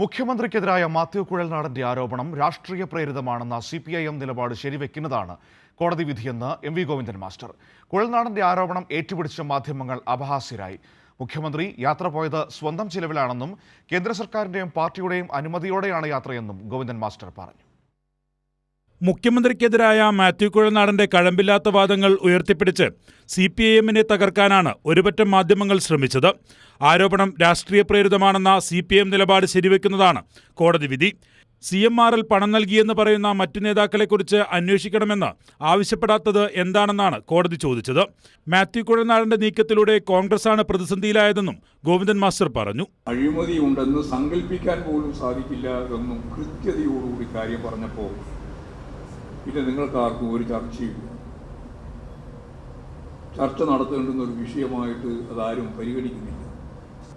മുഖ്യമന്ത്രിക്കെതിരായ മാത്യു കുഴൽനാടന്റെ ആരോപണം രാഷ്ട്രീയ പ്രേരിതമാണെന്ന സി പി ഐ എം നിലപാട് ശരിവെക്കുന്നതാണ് കോടതി വിധിയെന്ന് എം വി ഗോവിന്ദൻ മാസ്റ്റർ. കുഴൽനാടന്റെ ആരോപണം ഏറ്റുപിടിച്ച മാധ്യമങ്ങൾ അപഹാസ്യരായി. മുഖ്യമന്ത്രി യാത്ര പോയത് സ്വന്തം ചിലവിലാണെന്നും കേന്ദ്ര സർക്കാരിന്റെയും പാർട്ടിയുടെയും അനുമതിയോടെയാണ് യാത്രയെന്നും ഗോവിന്ദൻ മാസ്റ്റർ പറഞ്ഞു. മുഖ്യമന്ത്രിക്കെതിരായ മാത്യു കുഴനാടന്റെ കഴമ്പില്ലാത്ത വാദങ്ങൾ ഉയർത്തിപ്പിടിച്ച് സി പി ഐ എമ്മിനെ തകർക്കാനാണ് ഒരുപറ്റം മാധ്യമങ്ങൾ ശ്രമിച്ചത്. ആരോപണം രാഷ്ട്രീയ പ്രേരിതമാണെന്ന സി പി എം നിലപാട് ശരിവെക്കുന്നതാണ് കോടതി വിധി. സി എം ആർ എൽ പണം നൽകിയെന്ന് പറയുന്ന മറ്റു നേതാക്കളെക്കുറിച്ച് അന്വേഷിക്കണമെന്ന് ആവശ്യപ്പെടാത്തത് എന്താണെന്നാണ് കോടതി ചോദിച്ചത്. മാത്യു കുഴനാടന്റെ നീക്കത്തിലൂടെ കോൺഗ്രസാണ് പ്രതിസന്ധിയിലായതെന്നും ഗോവിന്ദൻ മാസ്റ്റർ പറഞ്ഞു. അഴിമതി ഉണ്ടെന്ന് സങ്കല്പിക്കാൻ പോലും സാധിക്കില്ല എന്നും കൃത്യതയോടുകൂടി കാര്യം പറഞ്ഞപ്പോൾ പിന്നെ നിങ്ങൾക്കാർക്കും ഒരു ചർച്ചയില്ല ചർച്ച നടത്തേണ്ടുന്ന ഒരു വിഷയമായിട്ട് അതാരും പരിഗണിക്കുന്നില്ല.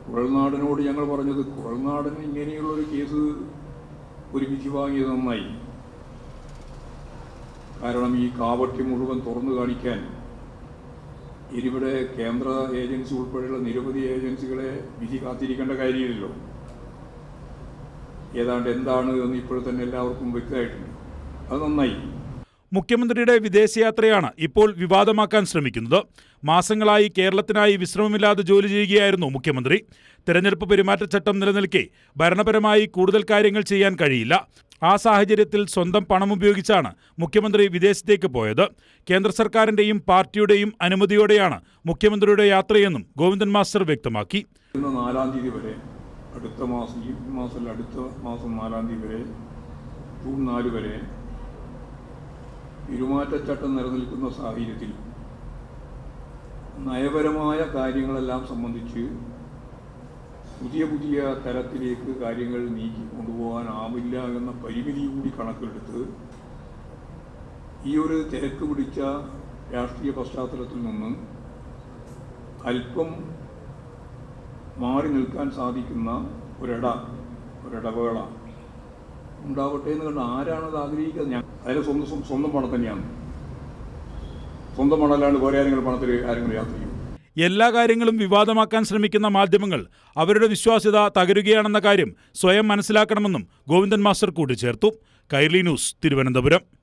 കുഴൽനാടനോട് ഞങ്ങൾ പറഞ്ഞത് കുഴൽനാടന് ഇങ്ങനെയുള്ളൊരു കേസ് ഒരു വിധി വാങ്ങിയത് നന്നായി. കാരണം ഈ കാവട്ടി മുഴുവൻ തുറന്നു കാണിക്കാൻ ഇതിവിടെ കേന്ദ്ര ഏജൻസി ഉൾപ്പെടെയുള്ള നിരവധി ഏജൻസികളെ വിധി കാത്തിരിക്കേണ്ട കാര്യമില്ലല്ലോ. ഏതാണ്ട് എന്താണ് എന്ന് ഇപ്പോൾ തന്നെ എല്ലാവർക്കും വ്യക്തമായിട്ടുണ്ട്. അത് നന്നായി. മുഖ്യമന്ത്രിയുടെ വിദേശയാത്രയാണ് ഇപ്പോൾ വിവാദമാക്കാൻ ശ്രമിക്കുന്നത്. മാസങ്ങളായി കേരളത്തിനായി വിശ്രമമില്ലാതെ ജോലി ചെയ്യുകയായിരുന്നു മുഖ്യമന്ത്രി. തെരഞ്ഞെടുപ്പ് പെരുമാറ്റച്ചട്ടം നിലനിൽക്കെ ഭരണപരമായി കൂടുതൽ കാര്യങ്ങൾ ചെയ്യാൻ കഴിയില്ല. ആ സാഹചര്യത്തിൽ സ്വന്തം പണം ഉപയോഗിച്ചാണ് മുഖ്യമന്ത്രി വിദേശത്തേക്ക് പോയത്. കേന്ദ്ര സർക്കാരിന്റെയും പാർട്ടിയുടെയും അനുമതിയോടെയാണ് മുഖ്യമന്ത്രിയുടെ യാത്രയെന്നും ഗോവിന്ദൻ മാസ്റ്റർ വ്യക്തമാക്കി. നാലാം തീയതി വരെ അടുത്ത മാസം ഈ മാസം അടുത്ത മാസം നാലാം തീയതി വരെ ജൂൺ നാല് വരെ പെരുമാറ്റച്ചട്ടം നിലനിൽക്കുന്ന സാഹചര്യത്തിൽ നയപരമായ കാര്യങ്ങളെല്ലാം സംബന്ധിച്ച് പുതിയ പുതിയ തരത്തിലേക്ക് കാര്യങ്ങൾ നീക്കി കൊണ്ടുപോകാനാവില്ല എന്ന പരിമിതി കൂടി കണക്കിലെടുത്ത് ഈ ഒരു തിരക്ക് പിടിച്ച രാഷ്ട്രീയ പശ്ചാത്തലത്തിൽ നിന്ന് അല്പം മാറി നിൽക്കാൻ സാധിക്കുന്ന ഒരിട ഒരിടവേള ഉണ്ടാവട്ടെ എന്ന് കണ്ട് ആരാണത് ആഗ്രഹിക്കുന്നത്? ഞാൻ സ്വന്തം സ്വന്തം- സ്വന്തം പണം തന്നെയാണ്. സ്വന്തം പണമല്ലാണ്ട് വേറെ ആരെങ്കിലും പണത്തിൽ ആരെങ്കിലും യാത്ര ചെയ്യും. എല്ലാ കാര്യങ്ങളും വിവാദമാക്കാൻ ശ്രമിക്കുന്ന മാധ്യമങ്ങൾ അവരുടെ വിശ്വാസ്യത തകരുകയാണെന്ന കാര്യം സ്വയം മനസ്സിലാക്കണമെന്നും ഗോവിന്ദൻ മാസ്റ്റർ കൂട്ടിച്ചേർത്തു. കൈർലി ന്യൂസ് തിരുവനന്തപുരം.